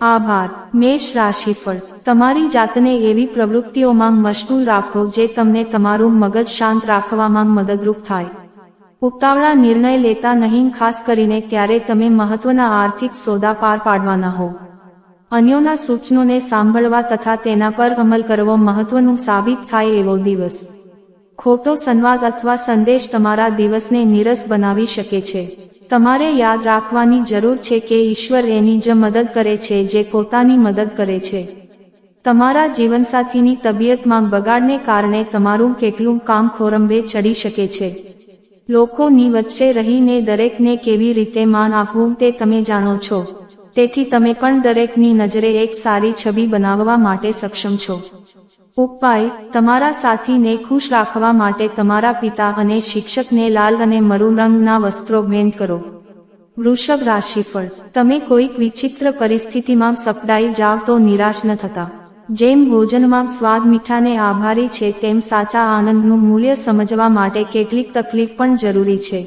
આભાર. મેષ રાશિફળ. તમારી જાતને એવી પ્રવૃત્તિઓમાં મશગુલ રાખો જે તમને તમારું મગજ શાંત રાખવામાં મદદરૂપ થાય. ઉતાવળા નિર્ણય લેતા નહીં, ખાસ કરીને ત્યારે તમે મહત્વના આર્થિક સોદા પાર પાડવાના હો. અન્યોના સૂચનોને સાંભળવા તથા તેના પર અમલ કરવો મહત્વનું સાબિત થાય એવો દિવસ. ખોટો સંવાદ અથવા સંદેશ તમારા દિવસને નીરસ બનાવી શકે છે. તમારે યાદ રાખવાની જરૂર છે કે ઈશ્વર એની જ મદદ કરે છે જે પોતાની મદદ કરે છે. તમારા જીવનસાથીની તબિયતમાં બગાડને કારણે તમારું કેટલું કામ ખોરંભે ચડી શકે છે. લોકોની વચ્ચે રહીને દરેકને કેવી રીતે માન આપવું તે તમે જાણો છો. તેથી તમે પણ દરેકની નજરે એક સારી છબી બનાવવા માટે સક્ષમ છો. ઉપાય, તમારા સાથીને ખુશ રાખવા માટે તમારા પિતા અને શિક્ષકને લાલ અને મરૂન રંગના વસ્ત્રો ભેટ કરો. વૃષભ રાશિફળ. તમે કોઈક વિચિત્ર પરિસ્થિતિમાં સપડાઈ જાવ તો નિરાશ ન થતા. જેમ ભોજનમાં સ્વાદ મીઠાને આભારી છે, તેમ સાચા આનંદનું મૂલ્ય સમજવા માટે કેટલીક તકલીફ પણ જરૂરી છે.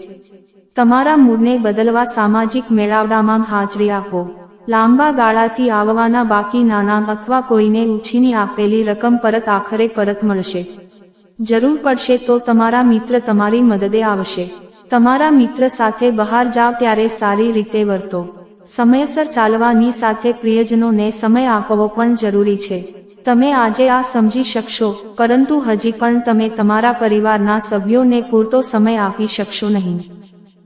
તમારા મૂડને બદલવા સામાજિક મેળાવડામાં હાજરી આપો. લાંબા ગાળાથી આવવાના બાકી નાણાં અથવા કોઈને ઉછીની આપેલી રકમ પરત આખરે પરત મળશે. જરૂર પડશે તો તમારા મિત્ર તમારી મદદે આવશે. તમારા મિત્ર સાથે બહાર જાવ ત્યારે સારી રીતે વર્તો. સમયસર ચાલવાની સાથે પ્રિયજનોને સમય આપવો પણ જરૂરી છે. તમે આજે આ સમજી શકશો, પરંતુ હજી પણ તમે તમારા પરિવારના સભ્યોને પૂરતો સમય આપી શકશો નહીં.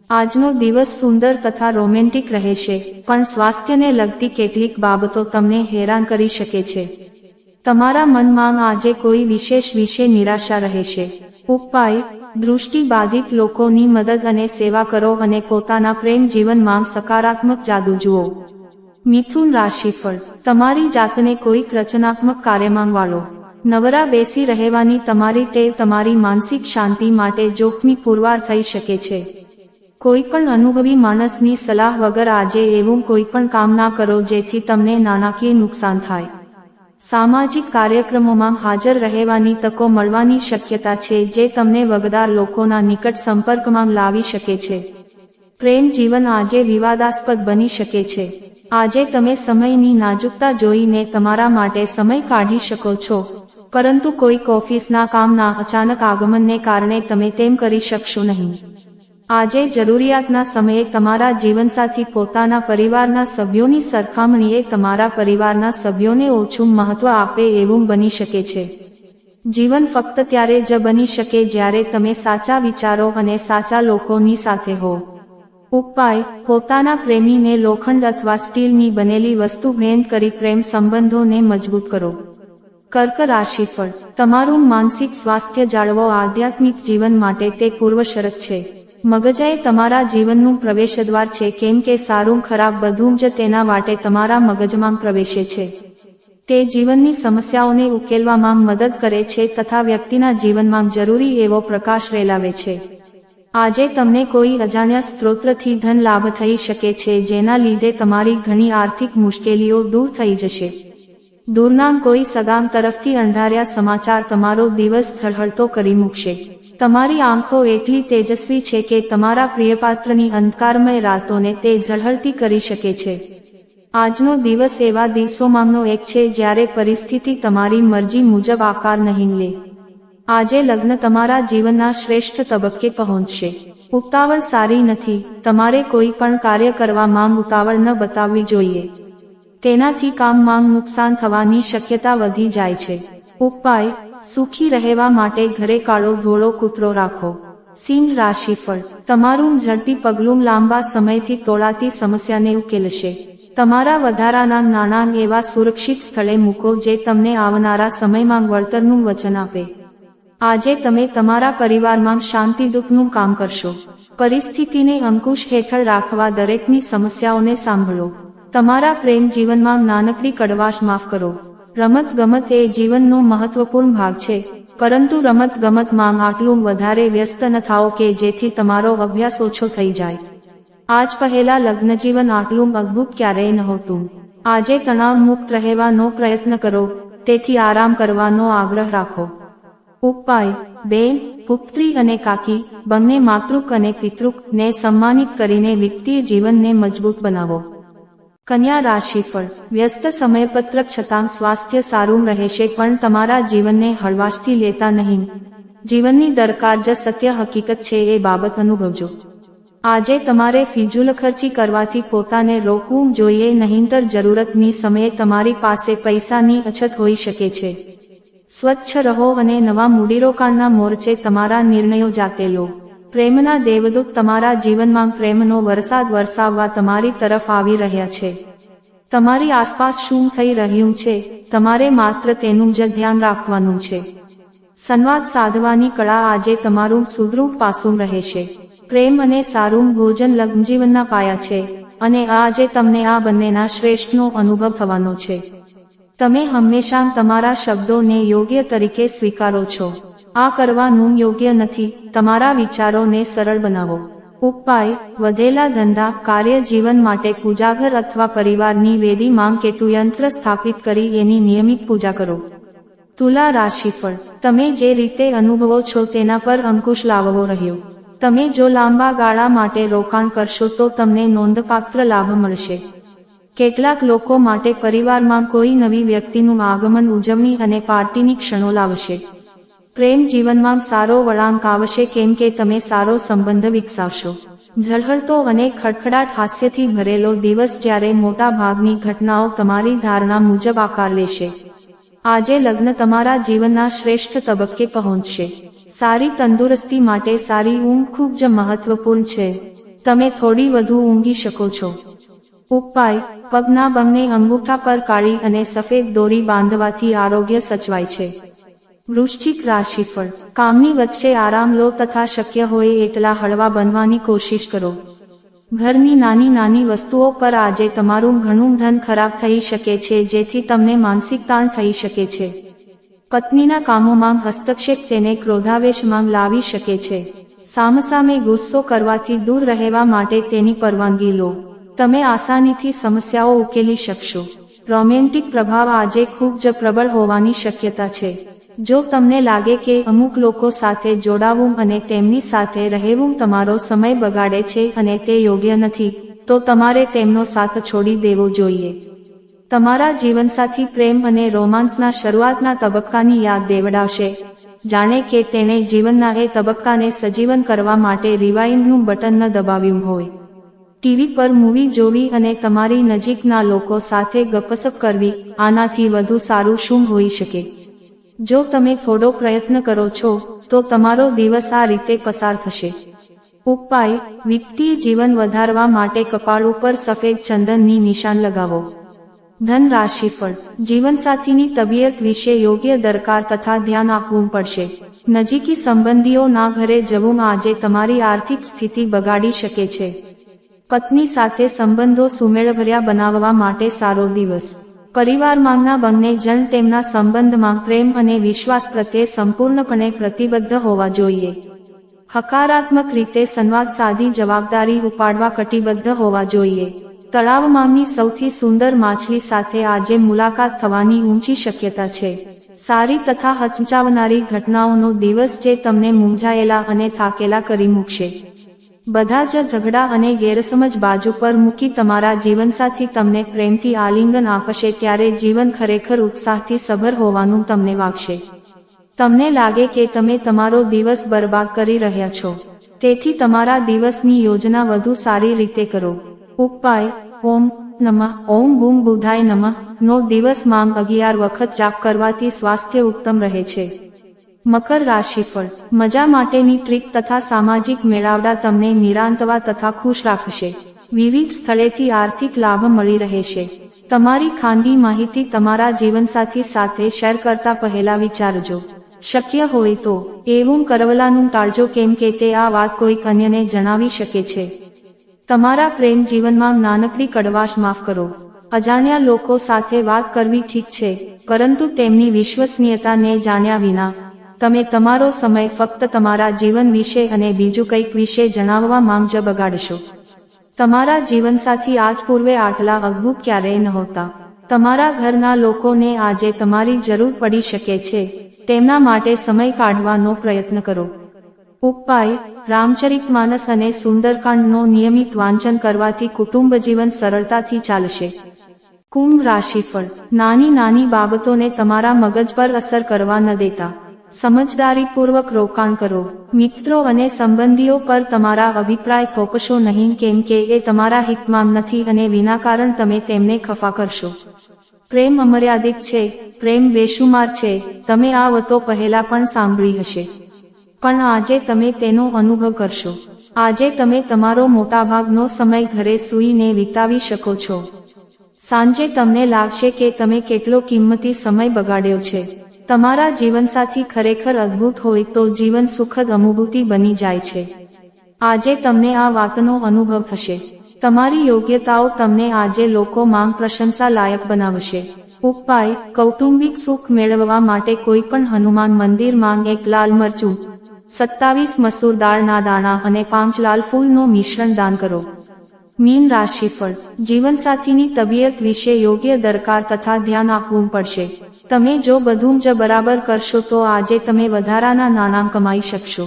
આજનો દિવસ સુંદર તથા રોમેન્ટિક રહેશે પણ સ્વાસ્થ્યને લગતી કેટલીક બાબતો તમને હેરાન કરી શકે છે. તમારા મનમાં આજે કોઈ વિશેષ વિશે નિરાશા રહેશે ઉપાય, દૃષ્ટિ બાધિત લોકોની મદદ અને સેવા કરો અને પોતાના પ્રેમ જીવનમાં સકારાત્મક જાદુ જુઓ. મિથુન રાશિફળ, તમારી જાતને કોઈક રચનાત્મક કાર્યમાં વાળો. નવરા બેસી રહેવાની તમારી ટેવ તમારી માનસિક શાંતિ માટે જોખમી પુરવાર થઈ શકે છે. કોઈ પણ અનુભવી માણસની સલાહ વગર આજે એવું કોઈ પણ કામ ના કરો જેથી તમને નાણાકીય નુકસાન થાય. સામાજિક કાર્યક્રમોમાં હાજર રહેવાની તકો મળવાની શક્યતા છે જે તમને વગદાર લોકોના નિકટ સંપર્કમાં લાવી શકે છે. પ્રેમ જીવન આજે વિવાદાસ્પદ બની શકે છે. આજે તમે સમયની નાજુકતા જોઈને તમારા માટે સમય કાઢી શકો છો. પરંતુ કોઈક ઓફિસના કામના અચાનક આગમનને કારણે તમે તેમ કરી શકશો નહીં. આજે જરૂરિયાતના સમયે તમારા જીવનસાથી પોતાના પરિવારના સભ્યોની સરખામણીએ તમારા પરિવારના સભ્યોને ઓછું મહત્વ આપે એવું બની શકે છે. જીવન ફક્ત ત્યારે જ બની શકે જ્યારે તમે સાચા વિચારો અને સાચા લોકોની સાથે હો. ઉપાય, પોતાના પ્રેમીને લોખંડ અથવા સ્ટીલની બનેલી વસ્તુ ભેટ કરી પ્રેમ સંબંધોને મજબૂત કરો. કર્ક રાશિફળ, તમારું માનસિક સ્વાસ્થ્ય જાળવો આધ્યાત્મિક જીવન માટે તે પૂર્વ શરત છે. મગજાએ તમારા જીવનનું પ્રવેશદ્વાર છે. કેમ કે સારું, ખરાબ બધું જ તેના માટે તમારા મગજમાં પ્રવેશે છે. તે જીવનની સમસ્યાઓને ઉકેલવામાં મદદ કરે છે તથા વ્યક્તિના જીવનમાં જરૂરી એવો પ્રકાશ રેલાવે છે. આજે તમને કોઈ અજાણ્યા સ્ત્રોતથી ધન લાભ થઈ શકે છે, જેના લીધે તમારી ઘણી આર્થિક મુશ્કેલીઓ દૂર થઈ જશે. દૂરના કોઈ સગામ તરફથી અંધાર્યા સમાચાર તમારો દિવસ ઝળહળતો કરી મૂકશે. તમારી આંખો એટલી તેજસ્વી છે કે તમારા પ્રિયપાત્રની અંધકારમય રાતોને તે ઝળહળતી કરી શકે છે. આજનો દિવસ એવા દિવસોમાંનો એક છે જ્યારે પરિસ્થિતિ તમારી મરજી મુજબ આકાર નહીં લે. આજે લગ્ન તમારા જીવનના શ્રેષ્ઠ તબક્કે પહોંચશે. ઉતાવળ સારી નથી, તમારે કોઈ પણ કાર્ય કરવા માંગ ઉતાવળ ન બતાવવી જોઈએ. તેનાથી કામમાં નુકસાન થવાની શક્યતા વધી જાય છે. ઉપાય સુખી રહેવા માટે ઘરે કાળો ધોળો કૂતરો રાખો. સિંહ રાશિફળ તમારું ઝડપી પગલું લાંબા સમયથી તોળાતી સમસ્યાને ઉકેલશે. તમારા વધારાના નાણાં એવા સુરક્ષિત સ્થળે મૂકો જે તમને આવનારા સમયમાં વળતરનું વચન આપે. આજે તમે તમારા પરિવારમાં શાંતિ દુઃખનું કામ કરશો. પરિસ્થિતિને અંકુશ હેઠળ રાખવા દરેકની સમસ્યાઓને સાંભળો. તમારા પ્રેમ જીવનમાં નાનકડી કડવાશ માફ કરો. રમત ગમત એ જીવનનો મહત્વપૂર્ણ ભાગ છે. પરંતુ રમત ગમતમાં આટલું વધારે વ્યસ્ત ન થાઓ કે જેથી તમારો અભ્યાસ ઓછો થઈ જાય. આજ પહેલા લગ્ન જીવન આટલું અદ્ભુત ક્યારેય નહોતું. આજે તણાવ મુક્ત રહેવાનો પ્રયત્ન કરો, તેથી આરામ કરવાનો આગ્રહ રાખો. ઉપાય, બેન, પુત્રી અને કાકી, બંને માતૃક અને પિતૃક ને સન્માનિત કરીને વિત્તીય જીવનને મજબૂત બનાવો. કન્યા રાશિફળ વ્યસ્ત સમયપત્રક છતાં સ્વાસ્થ્ય સારું રહેશે પણ તમારા જીવનને હળવાશથી લેતા નહીં. જીવનની દરકાર જ સત્ય હકીકત છે એ બાબત અનુભવજો. આજે તમારે ફિજુલ ખર્ચી કરવાથી પોતાને રોકવું જોઈએ નહીંતર જરૂરતની સમયે તમારી પાસે પૈસાની અછત હોઈ શકે છે. સ્વચ્છ રહો અને નવા મૂડીરોકાણના મોરચે તમારા નિર્ણયો જાતે લો. પ્રેમના દેવદૂત તમારા જીવનમાં પ્રેમનો વરસાદ વરસાવવા તમારી તરફ આવી રહ્યા છે. તમારી આસપાસ શું થઈ રહ્યું છે, તમારે માત્ર તેનું જ ધ્યાન રાખવાનું છે. સંવાદ સાધવાની કળા આજે તમારું સુદૃઢ પાસું રહેશે. પ્રેમ અને સારું ભોજન લગ્નજીવનના પાયા છે, અને આજે તમને આ બંનેના શ્રેષ્ઠનો અનુભવ થવાનો છે. તમે હંમેશા તમારા શબ્દોને યોગ્ય તરીકે સ્વીકારો છો. આ કરવાનું યોગ્ય નથી. તમારા વિચારોને સરળ બનાવો. ઉપાય, વધેલા ધંધા, કાર્ય જીવન માટે પૂજાઘર અથવા પરિવારની વેદીમાં કેતુ યંત્ર સ્થાપિત કરી એની નિયમિત પૂજા કરો. તુલા રાશિફળ તમે જે રીતે અનુભવો છો તેના પર અંકુશ લાવવો રહ્યો. તમે જો લાંબા ગાળા માટે રોકાણ કરશો તો તમને નોંધપાત્ર લાભ મળશે. કેટલાક લોકો માટે પરિવારમાં કોઈ નવી વ્યક્તિનું આગમન ઉજવણી અને પાર્ટીની ક્ષણો લાવશે. પ્રેમ જીવનમાં સારો વળાંક આવશે કેમ કે તમે સારો સંબંધ વિકસાવશો. ઝળહળતો અને ખડખડાટ હાસ્યથી ભરેલો દિવસ જ્યારે મોટા ભાગની ઘટનાઓ તમારી ધારણા મુજબ આકાર લેશે. આજે લગ્ન તમારા જીવનના શ્રેષ્ઠ તબક્કે પહોંચશે. સારી તંદુરસ્તી માટે સારી ઊંઘ ખૂબ જ મહત્વપૂર્ણ છે. તમે થોડી વધુ ઊંઘી શકો છો. ઉપાય, પગના બંને અંગૂઠા પર કાળી અને સફેદ દોરી બાંધવાથી આરોગ્ય સચવાય છે. વૃશ્ચિક રાશિફળ કામની વચ્ચે આરામ લો તથા શક્ય હોય એટલા હળવા બનવાની કોશિશ કરો. ઘરની નાની નાની વસ્તુઓ પર આજે તમારું ઘણું ધન ખરાબ થઈ શકે છે, જેથી તમને માનસિક તાણ થઈ શકે છે. પત્નીના કામોમાં હસ્તક્ષેપ તેને ક્રોધાવેશમાં લાવી શકે છે. સામસામે ગુસ્સો કરવાથી દૂર રહેવા માટે તેની પરવાનગી લો. તમે આસાનીથી સમસ્યાઓ ઉકેલી શકશો. રોમેન્ટિક પ્રભાવ આજે ખૂબ જ પ્રબળ હોવાની શક્યતા છે. જો તમને લાગે કે અમુક લોકો સાથે જોડાવું અને તેમની સાથે રહેવું તમારો સમય બગાડે છે અને તે યોગ્ય નથી, તો તમારે તેમનો સાથ છોડી દેવો જોઈએ. તમારા જીવનસાથી પ્રેમ અને રોમાન્સના શરૂઆતના તબક્કાની યાદ દેવડાવશે. જાણે કે તેણે જીવનના એ તબક્કાને સજીવન કરવા માટે રિવાઇન્ડનું બટન ન દબાવ્યું હોય. ટીવી પર મૂવી જોવી અને તમારી નજીકના લોકો સાથે ગપસપ કરવી, આનાથી વધુ સારું શું હોઈ શકે? જો તમે થોડો પ્રયત્ન કરો છો, તો તમારો દિવસ આ રીતે પસાર થશે. ઉપાય, વિત્તીય જીવન વધારવા માટે કપાળ ઉપર સફેદ ચંદનની નિશાન લગાવો. ધન રાશિફળ જીવનસાથીની તબિયત વિશે યોગ્ય દરકાર તથા ધ્યાન આપવું પડશે. નજીકી સંબંધીઓના ઘરે જવું આજે તમારી આર્થિક સ્થિતિ બગાડી શકે છે. પત્ની સાથે સંબંધો સુમેળભર્યા બનાવવા માટે સારો દિવસ. પરિવારમાંના બંને જણ તેમના સંબંધમાં પ્રેમ અને વિશ્વાસ પ્રત્યે સંપૂર્ણપણે પ્રતિબદ્ધ હોવા જોઈએ. હકારાત્મક રીતે સંવાદ સાધી જવાબદારી ઉપાડવા કટિબદ્ધ હોવા જોઈએ. તળાવમાંની સૌથી સુંદર માછલી સાથે આજે મુલાકાત થવાની ઊંચી શક્યતા છે. સારી તથા હચમચાવનારી ઘટનાઓનો દિવસ જે તમને મૂંઝાયેલા અને થાકેલા કરી મૂકશે. બધા જ ઝઘડા અને ગેરસમજ બાજુ પર મૂકી તમારા જીવનસાથી તમને પ્રેમથી આલિંગન આપશે ત્યારે જીવન ખરેખર ઉત્સાહથી સભર હોવાનું તમને વાગશે. તમને લાગે કે તમે તમારો દિવસ બરબાદ કરી રહ્યા છો. તેથી તમારા દિવસની યોજના વધુ સારી રીતે કરો. ઉપાય, ઓમ નમઃ, ઓમ બૂમ બુધાય નમઃ, નો દિવસ માંગ અગિયાર વખત જાપ કરવાથી સ્વાસ્થ્ય ઉત્તમ રહે છે. મકર રાશિફળ. મજા માટેની ટ્રીક તથા સામાજિક મેળાવડા તમને નિરાંતવા તથા ખુશ રાખશે. વિવિધ સ્થળેથી આર્થિક લાભ મળી રહેશે. તમારી ખાનગી માહિતી તમારા જીવનસાથી સાથે શેર કરતા પહેલા વિચારજો. શક્ય હોય તો, એવું કરવલાનું ટાળજો કેમ કે તે આ વાત કોઈક અન્યને જણાવી શકે છે. તમારા પ્રેમ જીવનમાં નાનકડી કડવાશ માફ કરો. અજાણ્યા લોકો સાથે વાત કરવી ઠીક છે, પરંતુ તેમની વિશ્વસનીયતાને જાણ્યા વિના તમે તમારો સમય ફક્ત તમારા જીવન વિશે અને બીજું કંઈક વિશે જણાવવા માંગ જ બગાડશો. તમારા જીવનસાથી આજ પૂર્વે આટલા અદ્ભુત ક્યારેય નહોતા તમારા ઘરના લોકોને આજે તમારી જરૂર પડી શકે છે. તેમના માટે સમય કાઢવાનો પ્રયત્ન કરો. ઉપાય, રામચરિત માનસ અને સુંદરકાંડનો નિયમિત વાંચન કરવાથી કુટુંબ જીવન સરળતાથી ચાલશે. કુંભ રાશિફળ. નાની નાની બાબતોને તમારા મગજ પર અસર કરવા ન દેતા. સમજદારીપૂર્વક રોકાણ કરો. મિત્રો અને સંબંધીઓ પર તમારા અભિપ્રાય થોપશો નહીં કેમ કે એ તમારા હિતમાં નથી અને વિનાકારણ તમે તેમને ખફા કરશો. પ્રેમ અમર્યાદિત છે. પ્રેમ બેશુમાર છે. તમે આ વતો પહેલા પણ સાંભળી હશે. પણ આજે તમે તેનો અનુભવ કરશો. આજે તમે તમારો મોટાભાગનો સમય ઘરે સૂઈને વિતાવી શકો છો. સાંજે તમને લાગશે કે તમે કેટલો કિંમતી સમય બગાડ્યો છે. તમારા જીવનસાથી ખરેખર અદ્ભુત હોય તો જીવન સુખદ અનુભૂતિ બની જાય છે. આજે તમને આ વાતનો અનુભવ થશે. તમારી યોગ્યતાઓ તમને આજે લોકો માંગ પ્રશંસા લાયક બનાવશે. ઉપાય, કૌટુંબિક સુખ મેળવવા માટે કોઈ પણ હનુમાન મંદિર માંગ એક લાલ મરચું, સત્તાવીસ મસૂર દાળના દાણા અને પાંચ લાલ ફૂલનું મિશ્રણ દાન કરો. મીન રાશિફળ, જીવનસાથીની તબિયત વિશે યોગ્ય દરકાર તથા ધ્યાન આપવું પડશે. તમે જો બધું જ બરાબર કરશો તો આજે તમે વધારાના નાણાં કમાઈ શકશો.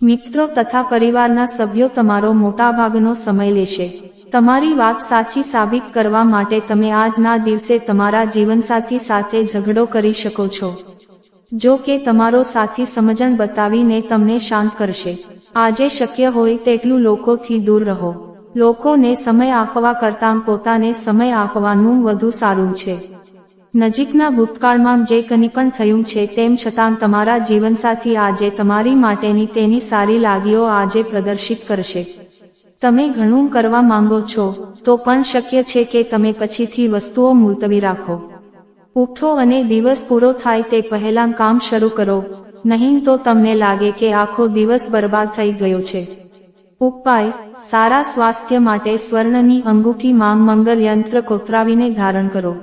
મિત્રો તથા પરિવારના સભ્યો તમારો મોટાભાગનો સમય લેશે. તમારી વાત સાચી સાબિત કરવા માટે તમે આજના દિવસે તમારા જીવનસાથી સાથે ઝઘડો કરી શકો છો. જો કે તમારો સાથી સમજણ બતાવીને તમને શાંત કરશે. આજે શક્ય હોય તેટલું લોકોથી દૂર રહો. લોકોને સમય આપવા કરતાં પોતાને સમય આપવાનું વધુ સારું છે. નજીકના ભૂતકાળમાં જે કંઈ પણ થયું છે તેમ છતાં તમારા જીવનસાથી આજે તમારી માટેની તેની સારી લાગીઓ આજે પ્રદર્શિત કરશે. તમે ઘણું કરવા માંગો છો, તો પણ શક્ય છે કે તમે પછીથી વસ્તુઓ મુલતવી રાખો. ઉઠો અને દિવસ પૂરો થાય તે પહેલાં કામ શરૂ કરો, નહીં તો તમને લાગે કે આખો દિવસ બરબાદ થઈ ગયો છે. ઉપાય, સારા સ્વાસ્થ્ય માટે સ્વર્ણની અંગૂઠી માંગ મંગલ યંત્ર કોતરાવીને ધારણ કરો.